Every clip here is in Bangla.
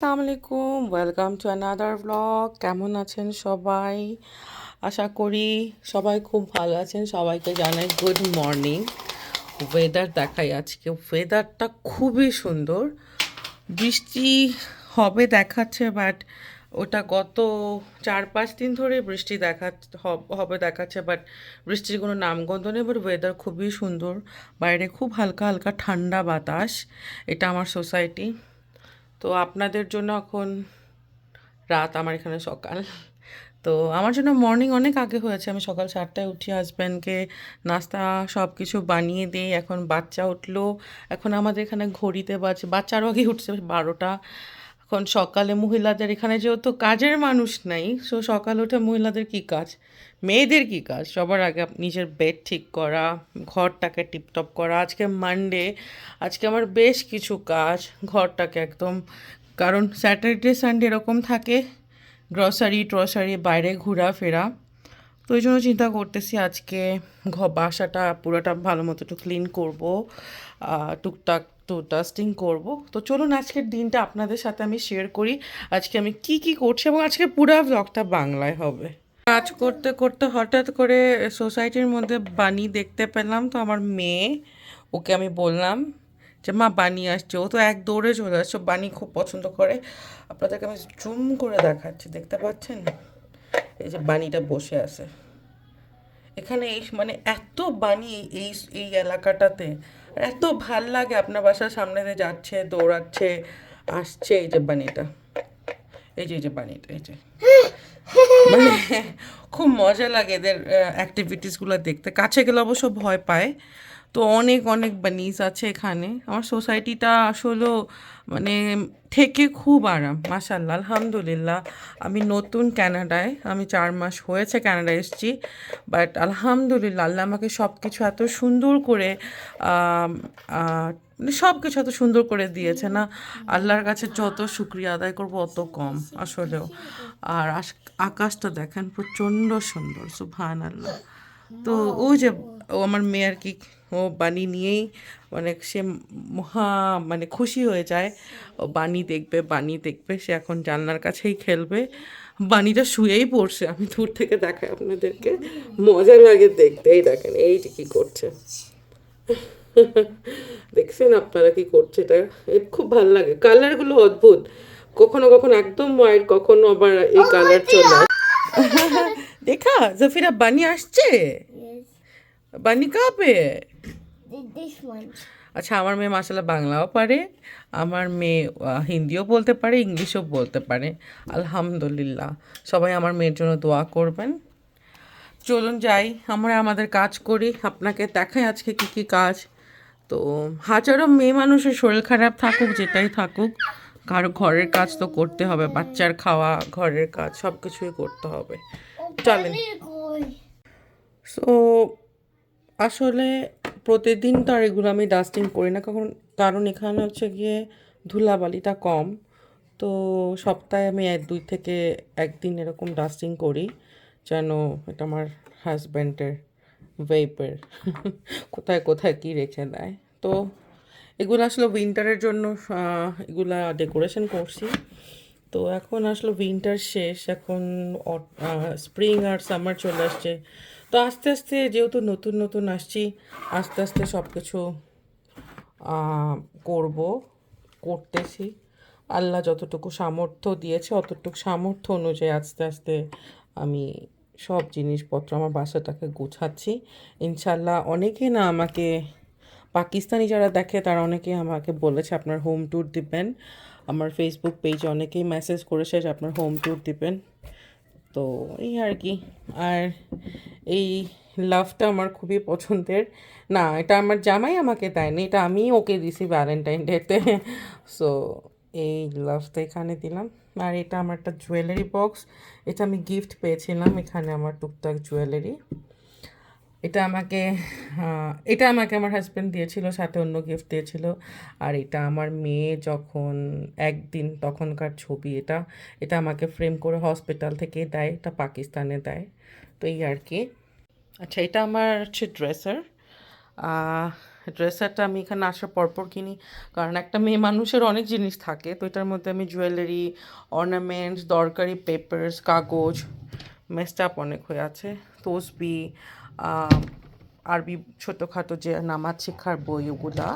আসসালামু ওয়েলকাম টু অ্যানাদার ব্লগ কেমন আছেন সবাই? আশা করি সবাই খুব ভালো আছেন। সবাইকে জানাই গুড মর্নিং ওয়েদার দেখাই আজকে। ওয়েদারটা খুবই সুন্দর। বৃষ্টি হবে দেখাচ্ছে বাট ওটা গত চার পাঁচ দিন ধরে বৃষ্টি দেখা, হবে দেখাচ্ছে বাট বৃষ্টির কোনো নামগন্ধ নেই বাট ওয়েদার খুবই সুন্দর। বাইরে খুব হালকা হালকা ঠান্ডা বাতাস। এটা আমার সোসাইটি তো আপনাদের জন্য এখন রাত আমার এখানে সকাল। তো আমার জন্য মর্নিং অনেক আগে হয়েছে। আমি সকাল সাতটায় উঠি হাজব্যান্ডকে নাস্তা সব কিছু বানিয়ে দিই। এখন বাচ্চা উঠল। এখন আমাদের এখানে ঘড়িতে বাজে বাচ্চারও আগে উঠছে, বারোটা। এখন সকালে মহিলাদের এখানে যেহেতু কাজের মানুষ নাই, সো সকাল উঠে মহিলাদের কি কাজ? মেয়েদের কি কাজ? সবার আগে নিজের বেড ঠিক করা, ঘরটাকে টিপটপ করা। আজকে মানডে আজকে আমার বেশ কিছু কাজ। ঘরটাকে একদম, কারণ স্যাটারডে সানডে এরকম থাকে গ্রসারি ট্রসারি বাইরে ঘোরাফেরা। তো ওই জন্য চিন্তা করতেছি আজকে বাসাটা পুরোটা ভালো মতো একটু ক্লিন করব টুকটাক তো ডাস্টিং করব। তো চলুন আজকের দিনটা আপনাদের সাথে আমি শেয়ার করি। আজকে আমি কি কি করছি এবং আজকে পুরো ব্লগটা বাংলায় হবে। কাজ করতে করতে হঠাৎ করে সোসাইটির মধ্যে বানি দেখতে পেলাম। তো আমার মেয়ে, ওকে আমি বললাম যে, মা বানি আসছে। ও তো এক দৌড়ে চলে আসছে। বানি খুব পছন্দ করে। আপনাদেরকে আমি জুম করে দেখাচ্ছি। দেখতে পাচ্ছেন? এই যে বানিটা বসে আছে। এখানে এই মানে এত বানি এই এই এলাকাটাতে। এত ভালো লাগে আপনার বাসার সামনে দিয়ে যাচ্ছে, দৌড়াচ্ছে, আসছে এই যে বানিটা। এই যে এই যে বানিটা, এই যে। মানে খুব মজা লাগে এদের অ্যাক্টিভিটিসগুলো দেখতে। কাছে গেলে অবশ্য ভয় পায় তো অনেক অনেক বানিস আছে এখানে। আমার সোসাইটিটা আসলেও মানে থেকে খুব আরাম মাসাল্লাহ আলহামদুলিল্লাহ। আমি নতুন কানাডায় আমি চার মাস হয়েছে কানাডায় এসেছি। বাট আলহামদুলিল্লাহ, আল্লাহ আমাকে সব কিছু এত সুন্দর করে মানে সব কিছু এত সুন্দর করে দিয়েছে না? আল্লাহর কাছে যত শুক্রিয়া আদায় করব, অত কম আসলেও। আর আকাশটা দেখেন প্রচণ্ড সুন্দর সুবহান আল্লাহ তো ওই যে ও আমার মেয়ে আর কি ও বানি নিয়েই মানে সে মহা মানে খুশি হয়ে যায়। ও বানি দেখবে বানি দেখবে সে এখন জানলার কাছেই খেলবে। বানিটা শুয়েই পড়ছে আমি দূর থেকে দেখাই আপনাদেরকে। মজা লাগে দেখতে এই দেখেন এই যে কি করছে। দেখছেন আপনারা কি করছে এটা? খুব ভালো লাগে। কালারগুলো অদ্ভুত। কখনো কখনো একদম হোয়াইট কখনো আবার এই কালার চলে দেখা জফিরা বানি আসছে. বানি কাপে. আচ্ছা আমার মেয়ে মাসাল্লাহ বাংলাও পারে আমার মেয়ে হিন্দিও বলতে পারে ইংলিশও বলতে পারে। আলহামদুলিল্লাহ। সবাই আমার মেয়ের জন্য দোয়া করবেন। চলুন যাই আমরা আমাদের কাজ করি। আপনাকে দেখাই আজকে কি কি কাজ। তো হাজারো মেয়ে মানুষের শরীর খারাপ থাকুক যেটাই থাকুক কারও ঘরের কাজ তো করতে হবে। বাচ্চার খাওয়া ঘরের কাজ সব কিছুই করতে হবে। চলেন। সো আসলে প্রতিদিন তো আর এগুলো আমি ডাস্টিং করি না। কারণ কারণ এখানে হচ্ছে গিয়ে ধুলাবালিটা কম। তো সপ্তাহে আমি এক, দুই থেকে একদিন এরকম ডাস্টিং করি, যেন এটা আমার হাজব্যান্ডের ওয়েপের কোথায় কোথায় কী রেখে দেয়। তো এগুলো আসলে উইন্টারের জন্য এগুলা ডেকোরেশন করছি। তো এখন আসলে উইন্টার শেষ। এখন স্প্রিং আর সামার চলে আসছে। তো আস্তে আস্তে যেহেতু নতুন নতুন আসছি, আস্তে আস্তে সব কিছু করব, করতেছি। আল্লাহ যতটুকু সামর্থ্য দিয়েছে, অতটুকু সামর্থ্য অনুযায়ী আস্তে আস্তে আমি সব জিনিসপত্র আমার বাসাটাকে গুছাচ্ছি। ইনশাল্লাহ অনেকে না আমাকে, পাকিস্তানি যারা দেখে তারা অনেকেই আমাকে বলেছে, আপনার হোম ট্যুর দিবেন। আমার ফেসবুক পেজে অনেকেই মেসেজ করেছে যে, আপনার হোম ট্যুর দিবেন। তো এই আর কি। আর এই লাভটা আমার খুবই পছন্দের। না, এটা আমার জামাই আমাকে দেয়নি এটা আমি ওকে দিছি ভ্যালেন্টাইন ডেতে সো এই লাভটা এখানে দিলাম। আর এটা আমার একটা জুয়েলারি বক্স এটা আমি গিফট পেয়েছিলাম এখানে আমার টুকটাক জুয়েলারি এটা আমাকে এটা আমাকে আমার হাজব্যান্ড দিয়েছিল, সাথে অন্য গিফট দিয়েছিল। আর এটা আমার মেয়ে যখন একদিন তখনকার ছবি এটা এটা আমাকে ফ্রেম করে হসপিটাল থেকে দেয়, এটা পাকিস্তানে দেয়। তো এই আর কি। আচ্ছা এটা আমার হচ্ছে ড্রেসার ড্রেসারটা আমি এখানে আসার পরপর কিনি, কারণ একটা মেয়ে মানুষের অনেক জিনিস থাকে। তো এটার মধ্যে আমি জুয়েলারি অর্নামেন্টস দরকারি পেপার্স কাগজ মেসড আপ অনেক হয়ে আছে। তসবি আরবি ছোটোখাটো যে নামাজ শেখার বই ওগুলা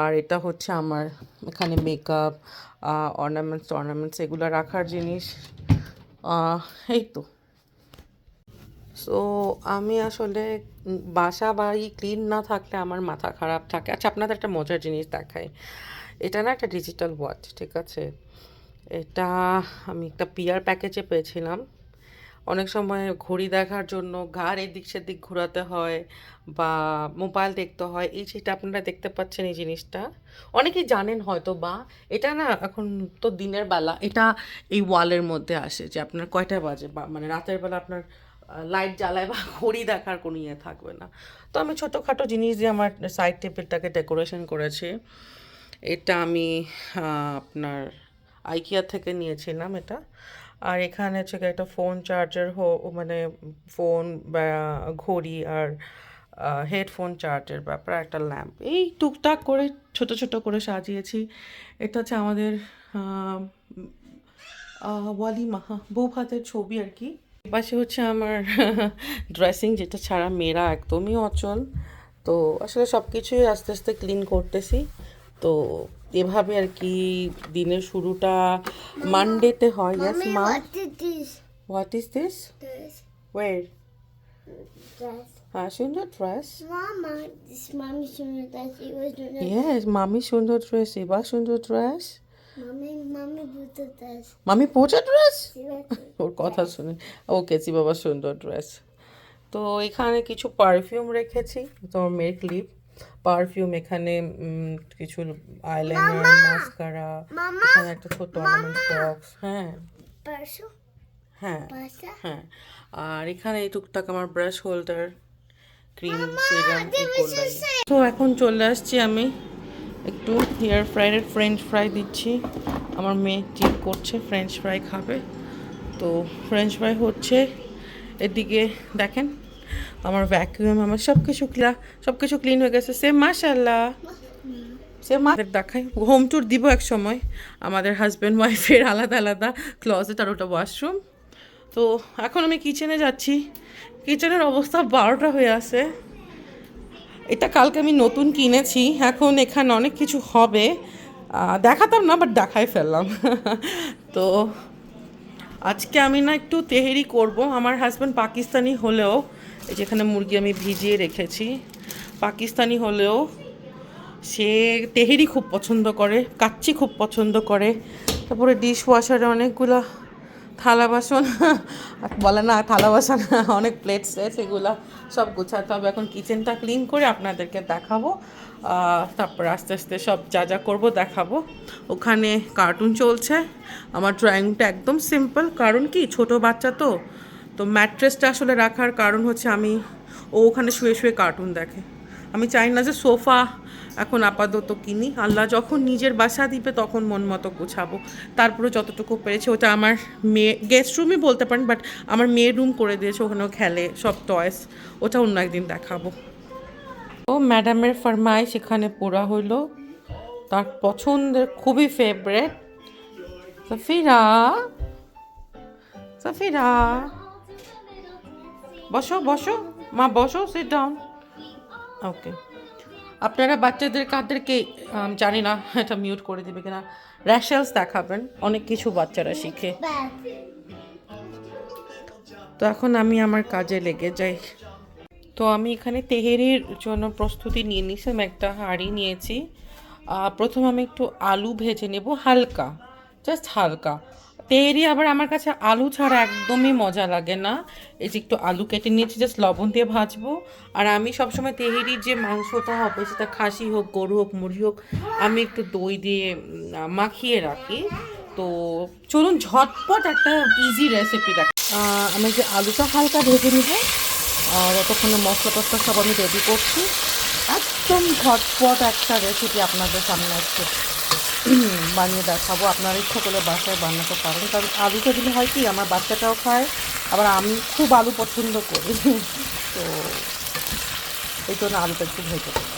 আর এটা হচ্ছে আমার এখানে মেকআপ অর্নামেন্টস অর্নামেন্টস এগুলো রাখার জিনিস। এই তো সো আমি আসলে বাসা বাড়ি ক্লিন না থাকলে আমার মাথা খারাপ থাকে। আচ্ছা আপনাদের একটা মজার জিনিস দেখাই। এটা না একটা ডিজিটাল ওয়াচ ঠিক আছে? এটা আমি একটা পিয়ার প্যাকেজে পেয়েছিলাম। অনেক সময় ঘড়ি দেখার জন্য ঘাড় এদিক সেদিক ঘোরাতে হয় বা মোবাইল দেখতে হয়। এই যেটা আপনারা দেখতে পাচ্ছেন এই জিনিসটা। অনেকেই জানেন হয়তো বা এটা না এখন তো দিনের বেলা, এটা এই ওয়ালের মধ্যে আসে যে আপনার কয়টা বাজে বা মানে রাতের বেলা আপনার লাইট জ্বালায় বা ঘড়ি দেখার কোনো ইয়ে থাকবে না। তো আমি ছোটোখাটো জিনিস দিয়ে আমার সাইড টেবিলটাকে ডেকোরেশন করেছি। এটা আমি আপনার আইকিয়া থেকে নিয়েছিলাম এটা। আর এখানে হচ্ছে একটা ফোন চার্জার হো মানে ফোন ঘড়ি আর হেডফোন চার্জের ব্যাপার একটা ল্যাম্প এই টুকটাক করে ছোট ছোট করে সাজিয়েছি। এটা হচ্ছে আমাদের আহ, আহ, ওয়ালিমা হ্যাঁ, বউ ভাতের ছবি আর কি। পাশে হচ্ছে আমার ড্রেসিং যেটা ছাড়া মেয়েরা একদমই অচল। তো আসলে সব কিছুই আস্তে আস্তে ক্লিন করতেছি। তো এভাবে আর কি দিনের শুরুটা মানডেতে হয় ইয়েস মা? হোয়াট ইজ দিস ওয়ের হ্যাঁ সুন্দর ড্রেস. ইয়েস মামি সুন্দর ড্রেস এবার সুন্দর ড্রেস. মামি পৌঁছা ড্রেস ওর কথা শুনে। ওকে জি বাবা সুন্দর ড্রেস তো এখানে কিছু পারফিউম রেখেছি তোমার মেয়ের ক্লিপ পারফিউম এখানে কিছু আইলাইনার মাস্কারা এখানে একটা ছোট অর্নামেন্টস বক্স হ্যাঁ। হ্যাঁ হ্যাঁ। আর এখানে এই টুকটাক আমার ব্রাশ হোল্ডার ক্রিম সিরাম তো এখন চলে আসছি আমি একটু হেয়ার ফ্রাইডের ফ্রেঞ্চ ফ্রাই দিচ্ছি। আমার মেয়ে ঠিক করছে ফ্রেঞ্চ ফ্রাই খাবে। তো ফ্রেঞ্চ ফ্রাই হচ্ছে। এদিকে দেখেন আমার ভ্যাকুয়াম আমার সব কিছু ক্লিয়ার সব কিছু ক্লিন হয়ে গেছে। সে মাশাল্লাহ সে মাদের দেখাই হোম ট্যুর দিব এক সময়। আমাদের হাজব্যান্ড ওয়াইফের আলাদা আলাদা ক্লজেট আর ওটা ওয়াশরুম তো এখন আমি কিচেনে যাচ্ছি। কিচেনের অবস্থা বারোটা হয়ে আছে। এটা কালকে আমি নতুন কিনেছি। এখন এখানে অনেক কিছু হবে। দেখাতাম না বাট দেখাই ফেললাম। তো আজকে আমি না একটু তেহেরি করব। আমার হাজব্যান্ড পাকিস্তানি হলেও এই যেখানে মুরগি আমি ভিজিয়ে রেখেছি। পাকিস্তানি হলেও সে তেহেরি খুব পছন্দ করে, কাচ্চি খুব পছন্দ করে। তারপরে ডিশ ওয়াশারে অনেকগুলো থালা বাসন বলে না, থালা বাসন, অনেক প্লেট সেট এগুলো সব গোছাতে হবে। এখন কিচেনটা ক্লিন করে আপনাদেরকে দেখাবো। তারপর আস্তে আস্তে সব যা যা করব দেখাবো। ওখানে কার্টুন চলছে। আমার ড্রয়িংটা একদম সিম্পল কারণ কি? ছোট বাচ্চা তো। তো ম্যাট্রেসটা আসলে রাখার কারণ হচ্ছে আমি ও ওখানে শুয়ে শুয়ে কার্টুন দেখে। আমি চাই না যে সোফা এখন আপাতত কিনি। আল্লাহ যখন নিজের বাসা দিবে তখন মন মতো গোছাবো। তারপরে যতটুকু পেরেছি, ওটা আমার মেয়ে গেস্ট রুমই বলতে পারেন বাট আমার মেয়ের রুম করে দিয়েছে, ওখানেও খেলে, সব টয়েস ওটা অন্য একদিন দেখাবো। ও ম্যাডামের ফরমাইশ সেখানে পোড়া হইল। তার পছন্দের খুবই ফেভারেট সাফিরা সাফিরা। বসো বসো। মা, বসো সিট ডাউন ওকে আপনারা বাচ্চাদের কাদেরকে জানি না, এটা মিউট করে দিবে কিনা। র্যাশেলস দেখাবেন, অনেক কিছু বাচ্চারা শিখে। তো এখন আমি আমার কাজে লেগে যাই। তো আমি এখানে তেহেরির জন্য প্রস্তুতি নিয়ে নিয়েছিলাম একটা হাঁড়ি নিয়েছি। প্রথম আমি একটু আলু ভেজে নেব, হালকা জাস্ট হালকা। তেহেরি আবার আমার কাছে আলু ছাড়া একদমই মজা লাগে না। এই যে একটু আলু কেটে নিয়েছি জাস্ট লবণ দিয়ে ভাজবো। আর আমি সবসময় তেহেরির যে মাংসটা হবে, সেটা খাসি হোক, গরু হোক, মুরগি হোক, আমি একটু দই দিয়ে মাখিয়ে রাখি। তো চলুন ঝটপট একটা ইজি রেসিপি দেখ আমি যে আলুটা হালকা ভেজে নিব। আর ততক্ষণে মশলা টসলা সব আমি রেডি করছি। একদম ঝটপট একটা রেসিপি আপনাদের সামনে আজকে বানিয়ে দেখাবো। আপনারা ইচ্ছা করলে বাসায় বানাতে পারেন। কারণ আলুটা দিলে হয় কি, আমার বাচ্চাটাও খায়, আবার আমি খুব আলু পছন্দ করি। তো এই জন্য আলুটা একটু ভেজে দেবো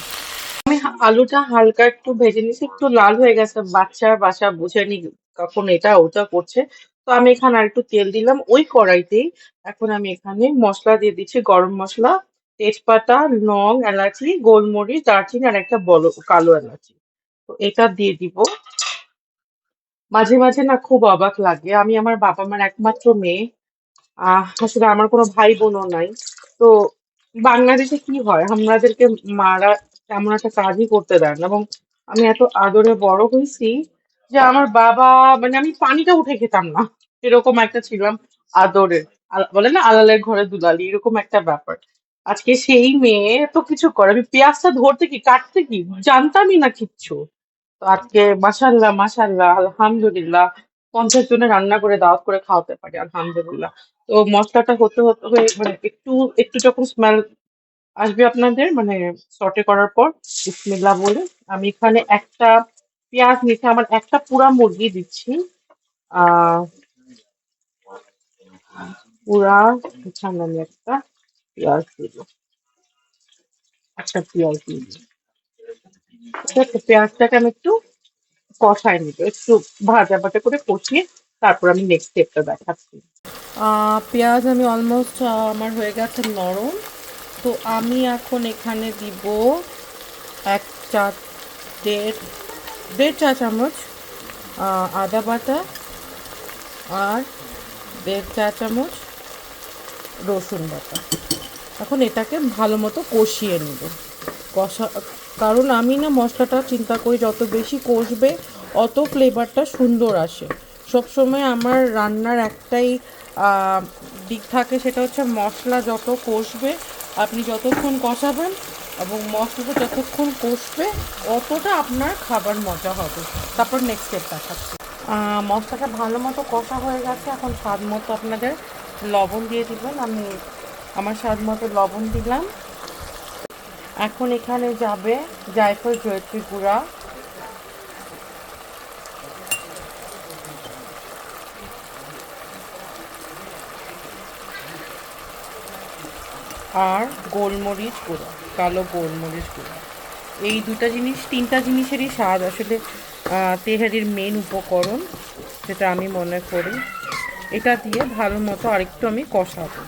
আলুটা হালকা একটু ভেজে নিয়েছি, একটু লাল হয়ে গেছে। বাচ্চার বাসা বুঝেনি কখন এটা ওটা করছে। তো আমি এখানে আর একটু তেল দিলাম। ওই কড়াইতেই এখন আমি এখানে মশলা দিয়ে দিচ্ছি, গরম মশলা, তেজপাতা, লং এলাচি, গোলমরিচ, দারচিনি আর একটা বড় কালো এলাচি। তো এটা দিয়ে দিব। মাঝে মাঝে না খুব অবাক লাগে। আমি আমার বাবা মার একমাত্র মেয়ে। আসলে আমার কোনো ভাই বোনও নাই। তো বাংলাদেশে কি হয়? আমাদেরকে মারা তেমন একটা কাজই করতে দেয় না। এবং আমি এত আদরে বড় হয়েছি যে আমার বাবা মানে আমি পানিটা উঠে খেতাম না। এরকম একটা ছিলাম আদরের বলে না, আলালের ঘরে দুলালি, এরকম একটা ব্যাপার। আজকে সেই মেয়ে এত কিছু করে। আমি পেঁয়াজটা ধরতে কি, কাটতে কি, জানতামই না কিচ্ছু। তো আজকে মাশাল্লাহ মাশাল্লাহ আলহামদুলিল্লাহ, পঞ্চাশ জনের রান্না করে দাওয়াত করে খাওয়াতে পারি, আলহামদুলিল্লাহ। তো মশলাটা হতে হতে, হয়ে মানে একটু একটু যখন স্মেল আসবে আপনাদের মানে সর্টে করার পর, বিসমিল্লাহ বলে, আমি এখানে একটা পেঁয়াজ নিচে, আমার একটা পুরা মুরগি দিচ্ছি। আহ পুরা আমি একটা পেঁয়াজ দিব। একটা পেঁয়াজ দিব। ঠিক পেঁয়াজটাকে আমি একটু কষায় নিব। একটু ভাজা ভাজা করে কষিয়ে তারপর আমি নেক্সট স্টেপটা দেখাচ্ছি। পেঁয়াজ আমি অলমোস্ট আমার হয়ে গেছে নরম। তো আমি এখন এখানে দিব এক চা, দেড় দেড় চা চামচ আদা বাটা আর দেড় চা চামচ রসুন বাটা। এখন এটাকে ভালো মতো কষিয়ে নেব। কষা কারণ আমি না মশলাটা চিন্তা করি যত বেশি কষবে, অত ফ্লেভারটা সুন্দর আসে। সবসময় আমার রান্নার একটাই দিক থাকে সেটা হচ্ছে মশলা যত কষবে, আপনি যতক্ষণ কষাবেন এবং মশলাটা যতক্ষণ কষবে, অতটা আপনার খাবার মজা হবে। তারপর নেক্সট স্টেপ দেখাচ্ছি। মশলাটা ভালো মতো কষা হয়ে গেছে, এখন স্বাদ মতো আপনাদের লবণ দিয়ে দিবেন। আমি আমার স্বাদ মতো লবণ দিলাম। এখন এখানে যাবে জায়ফল জয়ত্রী গুঁড়া আর গোলমরিচ গুঁড়া, কালো গোলমরিচ গুঁড়া। এই দুটা জিনিস, তিনটা জিনিসেরই স্বাদ। আসলে তেহারির মেন উপকরণ, যেটা আমি মনে করি, এটা দিয়ে ভালো মতো আরেকটু আমি কষাবো।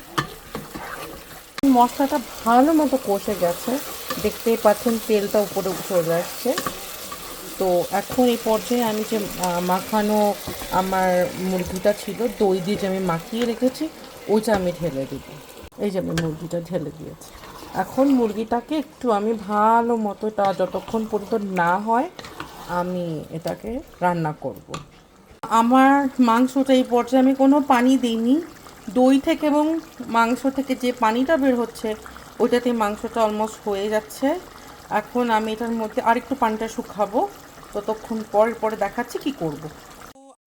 মশলাটা ভালো মতো কষে গেছে। দেখতেই পাচ্ছেন, তেলটা উপরে চলে আসছে। তো এখন এই পর্যায়ে আমি যে মাখানো আমার মুরগিটা ছিল, দই দিয়ে যে আমি মাখিয়ে রেখেছি ওইটা আমি ঢেলে দিব। এই যে আমি মুরগিটা ঢেলে দিয়েছি। এখন মুরগিটাকে একটু আমি ভালো মতো এটা যতক্ষণ পর্যন্ত না হয়, আমি এটাকে রান্না করব। আমার মাংসটা এই পর্যায়ে আমি কোনো পানি দিইনি। দই থেকে এবং মাংস থেকে যে পানিটা বের হচ্ছে ওইটাতে মাংসটা অলমোস্ট হয়ে যাচ্ছে। এখন আমি এটার মধ্যে আরেকটু পানিটা শুকাবো ততক্ষণ পর পরে দেখাচ্ছি কি করব।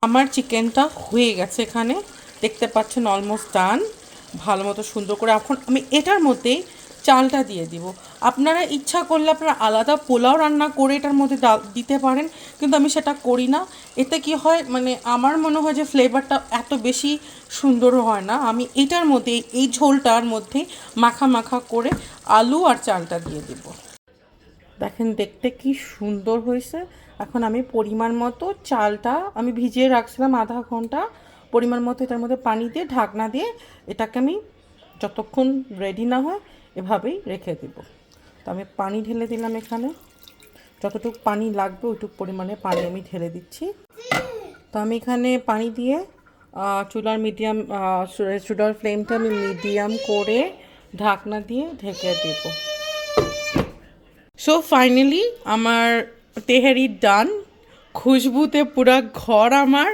আমার চিকেনটা হয়ে গেছে এখানে। দেখতে পাচ্ছেন অলমোস্ট ডান ভালো মতো সুন্দর করে এখন আমি এটার মধ্যেই চালটা দিয়ে দিব। আপনারা ইচ্ছা করলে আপনারা আলাদা পোলাও রান্না করে এটার মধ্যে দিতে পারেন, কিন্তু আমি সেটা করি না। এতে কি হয় মানে আমার মনে হয় যে ফ্লেভারটা এত বেশি সুন্দর হয় না। আমি এটার মধ্যে, এই ঝোলটার মধ্যে মাখা মাখা করে আলু আর চালটা দিয়ে দিব। দেখেন, দেখতে কি সুন্দর হয়েছে। এখন আমি পরিমাণ মতো চালটা আমি ভিজিয়ে রাখছিলাম আধা ঘণ্টা। পরিমাণ মতো এটার মধ্যে পানি দিয়ে, ঢাকনা দিয়ে এটাকে আমি যতক্ষণ রেডি না হয় এভাবেই রেখে দেব। তো আমি পানি ঢেলে দিলাম এখানে। যতটুকু পানি লাগবে ওইটুকু পরিমাণে পানি আমি ঢেলে দিচ্ছি। তো আমি এখানে পানি দিয়ে চুলার মিডিয়াম চুলার ফ্লেমটা আমি মিডিয়াম করে ঢাকনা দিয়ে ঢেকে দেবো। সো ফাইনালি আমার তেহারি ডান খুশবুতে পুরো ঘর আমার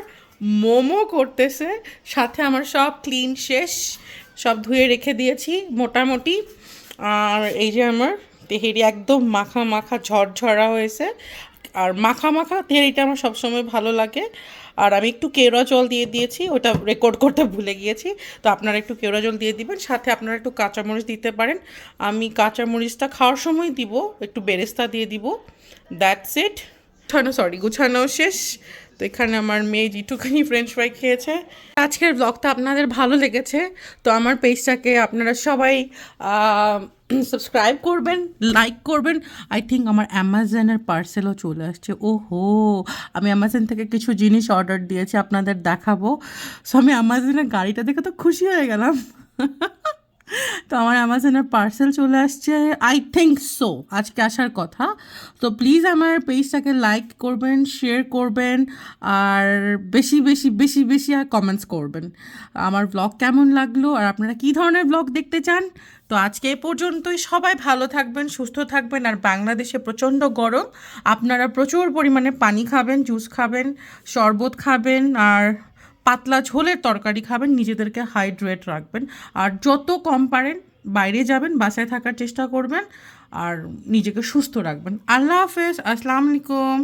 মোমো করতেছে। সাথে আমার সব ক্লিন শেষ। সব ধুয়ে রেখে দিয়েছি। মোটামুটি আর এই যে আমার তেহেরি একদম মাখা মাখা ঝরঝরা হয়েছে। আর মাখা মাখা তেহেরিটা আমার সবসময় ভালো লাগে। আর আমি একটু কেওড়া জল দিয়ে দিয়েছি, ওটা রেকর্ড করতে ভুলে গিয়েছি। তো আপনারা একটু কেওড়া জল দিয়ে দিবেন, সাথে আপনারা একটু কাঁচামরিচ দিতে পারেন। আমি কাঁচামরিচটা খাওয়ার সময় দিব, একটু বেরেস্তা দিয়ে দিব। দ্যাটস ইট গুছানো সরি গুছানো শেষ। তো এখানে আমার মেয়ে যেটুখানি ফ্রেঞ্চ ফ্রাই খেয়েছে। আজকের ব্লগটা আপনাদের ভালো লেগেছে, তো আমার পেজটাকে আপনারা সবাই সাবস্ক্রাইব করবেন লাইক করবেন। আই থিঙ্ক আমার অ্যামাজনের পার্সেলও চলে আসছে। ও হো আমি অ্যামাজন থেকে কিছু জিনিস অর্ডার দিয়েছি, আপনাদের দেখাবো। সো আমি অ্যামাজনের গাড়িটা দেখে তো খুশি হয়ে গেলাম। তো আমার অ্যামাজনের পার্সেল চলে আসছে। আই থিঙ্ক সো আজকে আসার কথা। তো প্লিজ আমার পেজটাকে লাইক করবেন শেয়ার করবেন, আর বেশি বেশি বেশি বেশি আর কমেন্টস করবেন। আমার ব্লগ কেমন লাগল আর আপনারা কী ধরনের ব্লগ দেখতে চান? তো আজকে এ পর্যন্তই। সবাই ভালো থাকবেন, সুস্থ থাকবেন আর বাংলাদেশে প্রচণ্ড গরম। আপনারা প্রচুর পরিমাণে পানি খাবেন জুস খাবেন, শরবত খাবেন আর পাতলা ঝোলের তরকারি খাবেন, নিজেদেরকে হাইড্রেট রাখবেন। আর যত কম পারেন, বাইরে যাবেন, বাসায় থাকার চেষ্টা করবেন, আর নিজেকে সুস্থ রাখবেন। আল্লাহ হাফেজ, আসসালামু আলাইকুম।